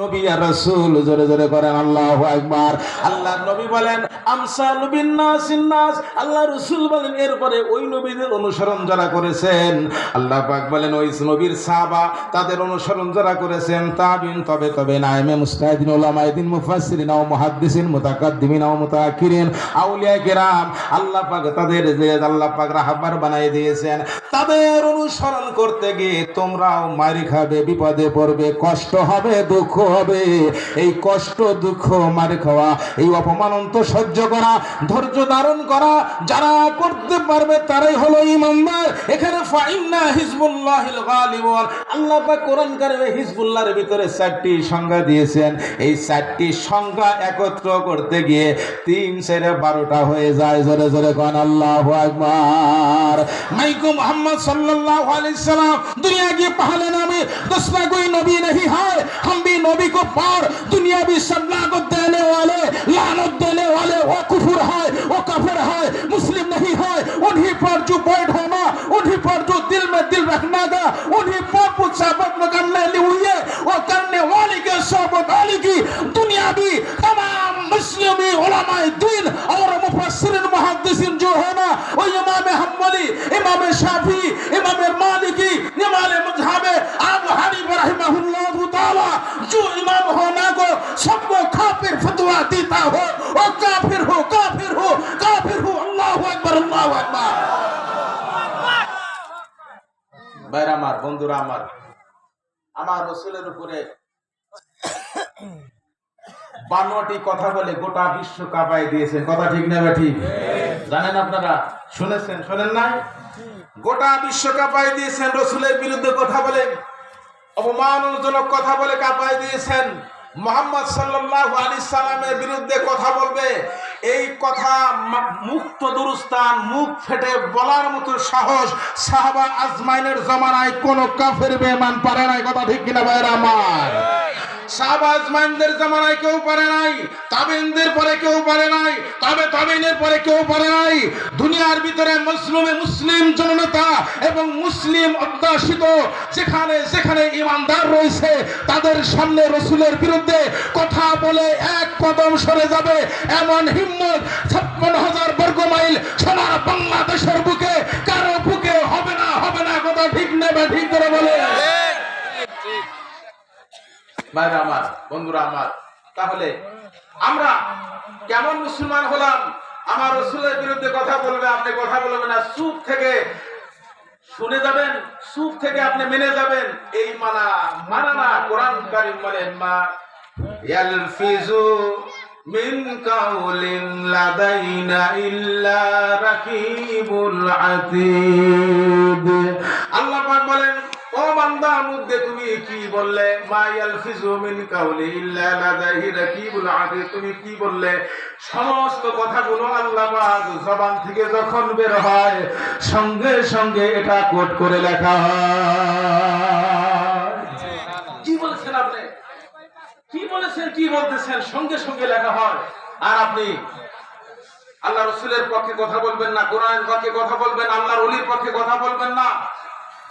নবী আর রাসূল, জোরে জোরে করেন আল্লাহু আকবার। আল্লাহ নবী বলেন আল্লাহ রাসূল বলেন, এরপরে ওই নবীদের অনুসরণ যারা করেছেন। আল্লাহ পাক বলেন, ওই নবীর সাহাবা তাদের অনুসরণ যারা করেছেন, তাবিন, তবে তবে নাইমে মুস্তাহিদিন মুফাসসিরিন, ও মুহাদ্দিসিন, মুতাকাদ্দিমিন, ও মুতাআখিরিন আউলিয়া কিরাম। আল্লাহ পাক তাদের যে, আল্লাহ পাক রাহবার বানিয়ে দিয়েছেন। তাদের অনুসরণ করতে গিয়ে তোমরাও মারি খাবে, বিপদে পড়বে, কষ্ট হবে, দুঃখ হবে। এই কষ্ট, দুঃখ, মারে খাওয়া, এই অপমান অপমানন্ত সহ্য করা, ধৈর্য ধারণ করা, যারা করতে পারবে তারাই হলো ইমানদার। এখানে ফাইন্না হিজবুল্লাহ আল্লাহ পাক কোরআন কারিমে হিজবুল্লাহর ভিতরে চারটি সংজ্ঞা দিয়েছেন। এই চারটি সংজ্ঞা একত্র করতে গিয়ে তিন সেরে বারোটা হয়ে যায়। জোরে জোরে কন, আল্লাহ আকবার। মাইকু মোহাম্মদ সাল্লাল্লাহু আলাইহি সাল্লাম, দুনিয়া কি পাহাড়ে নামে, দসরা কই নবী নহি হায় হাম ভি নবী भी नबी को पार दुनिया भी सल्ला को देने वाले लानत देने वाले वो कुफर है वो कफर है मुस्लिम नहीं है उन्हीं पर जो बैठ होना उन्हीं पर जो दिल में दिल रखना का उन्हीं पर कुछ सबक में करने लिए वो करने वाले के सबक वाले की दुनिया भी तमाम मुस्लिमी उलमाए दीन और मुफस्सिरिन मुहद्दिसिन जो है ना वो इमाम हम्बली इमाम शाफी इमाम मालिकी इमाम जो इमाम होना को सबको काफिर फतवा देता हो वो काफिर हो काफिर हो काफिर हो अल्लाह अकबर अल्लाह अकबर ভাইরা আমার বন্ধুরা আমার আমার রসুলের উপরে বানোয়াটি কথা বলে গোটা বিশ্ব কাঁপায় দিয়েছেন কথা ঠিক না বা ঠিক জানেন আপনারা শুনেছেন শোনেন নাই গোটা বিশ্ব কাঁপায় দিয়েছেন রসুলের বিরুদ্ধে কথা বলে অপমানজনক কথা বলে কাঁপাই দিয়েছেন। মোহাম্মদ সাল্লাহ আলী সালামের বিরুদ্ধে কথা বলবে। এই কথা মুক্ত দুরুস্তান, মুখ ফেটে বলার মতো সাহস সাহাবা আজমাইনের জমানায় কোন কাফের বেমান পারে না কথা ঠিক কিনা ভাইরা আমার? শাহবাজ মাইনদের জামানায় কেউ পারে নাই তাবিনদের পরে কেউ পারে নাই, তবে তাবিনের পরে কেউ পারে নাই। দুনিয়ার ভিতরে মুসলিমে মুসলিম জননেতা এবং মুসলিম অধ্যাসিত যেখানে যেখানে ইমানদার রয়েছে, তাদের সামনে রসুলের বিরুদ্ধে কথা বলে এক কদম সরে যাবে। এমন হিম্মত ছাপ্পান্ন হাজার বর্গ মাইল সোনার বাংলাদেশের বুকে কারও ভাইরা আমার, বন্ধুরা আমার, তাহলে আমরা কেমন মুসলমান হলাম? আমার রসুলের বিরুদ্ধে কথা বলবে, আপনি কথা বলবেন না সুখ থেকে শুনে যাবেন সুখ থেকে আপনি মেনে যাবেন, এই মানা মানা না, কোরআন কারিম বলেন মা ইয়ালফিজু মিন কাউলিন লাদাইনা ইল্লা রাকিবুল আতীদ। আল্লাহ পাক বলেন বান্দা মধ্যে তুমি কি বললে? মা ইয়ালফিজু মিন কাউলি ইল্লা লাদাইহি রাকিবুল আতীদ তুমি কি বললে? সমস্ত কথাগুলো আল্লাহ পাক জবান থেকে যখন বের হয়, সঙ্গে সঙ্গে এটা কোট করে লেখা হয়। কি বলেছেন আপনি? কি বলেছেন, কি বলতেছেন? সঙ্গে সঙ্গে লেখা হয়। আর আপনি আল্লাহ রসুলের পক্ষে কথা বলবেন না, কোরআনের পক্ষে কথা বলবেন, আল্লাহর অলির পক্ষে কথা বলবেন না।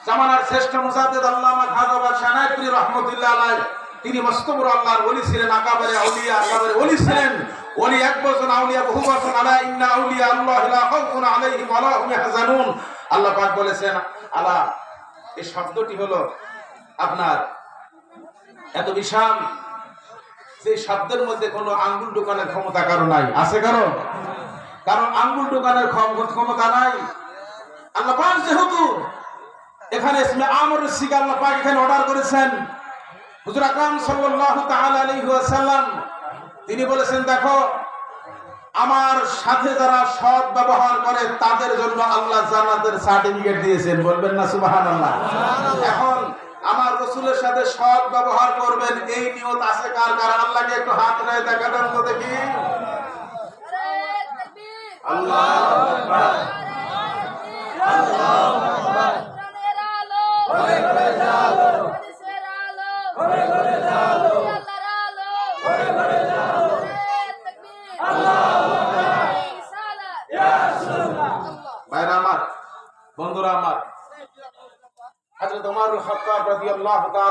জামানার শ্রেষ্ঠ মুজাদ্দিদ আল্লামা খাজা বাদশাহ নাইপুরি রহমতুল্লাহ আলাইহ, তিনি মস্তবর আল্লাহর ওলি ছিলেন, আকাবারে আউলিয়া, আকাবারে ওলি ছিলেন। ওলি এক বছর, আউলিয়া বহু বছর, আলা ইন্না আউলিয়া আল্লাহ লা খাউফুন আলাইহিম ওয়া লা হুম ইয়াহজানুন। আল্লাহ পাক বলেছেন, আলা, এই শব্দটি হলো আপনার এত বিশাল যে শব্দের মধ্যে কোনো আঙ্গুল ঢোকানোর ক্ষমতা কারও নাই। আছে কারও? কারণ আঙ্গুল ঢোকানোর ক্ষম- ক্ষমতা নাই। আল্লাহ পাক যেহেতু এখানে ইসমে আমর সিগা আল্লাহ পাক এখানে অর্ডার করেছেন। হুজুর আকরাম সাল্লাল্লাহু তাআলা আলাইহি ওয়াসাল্লাম তিনি বলেছেন দেখো আমার সাথে যারা সৎ ব্যবহার করে তাদের জন্য আল্লাহ জান্নাতের সার্টিফিকেট দিয়েছেন। বলবেন না সুবহানাল্লাহ। এখন আমার রসুলের সাথে সৎ ব্যবহার করবেন এই নিয়ত আছে কার কার? আল্লাহকে একটু হাত নেয় দেখাবেন তো দেখি। আল্লাহ ভাইরা আমার বন্ধুরা আমার হাজরত ওমর খাত্তাব রাদিয়াল্লাহু তাআলা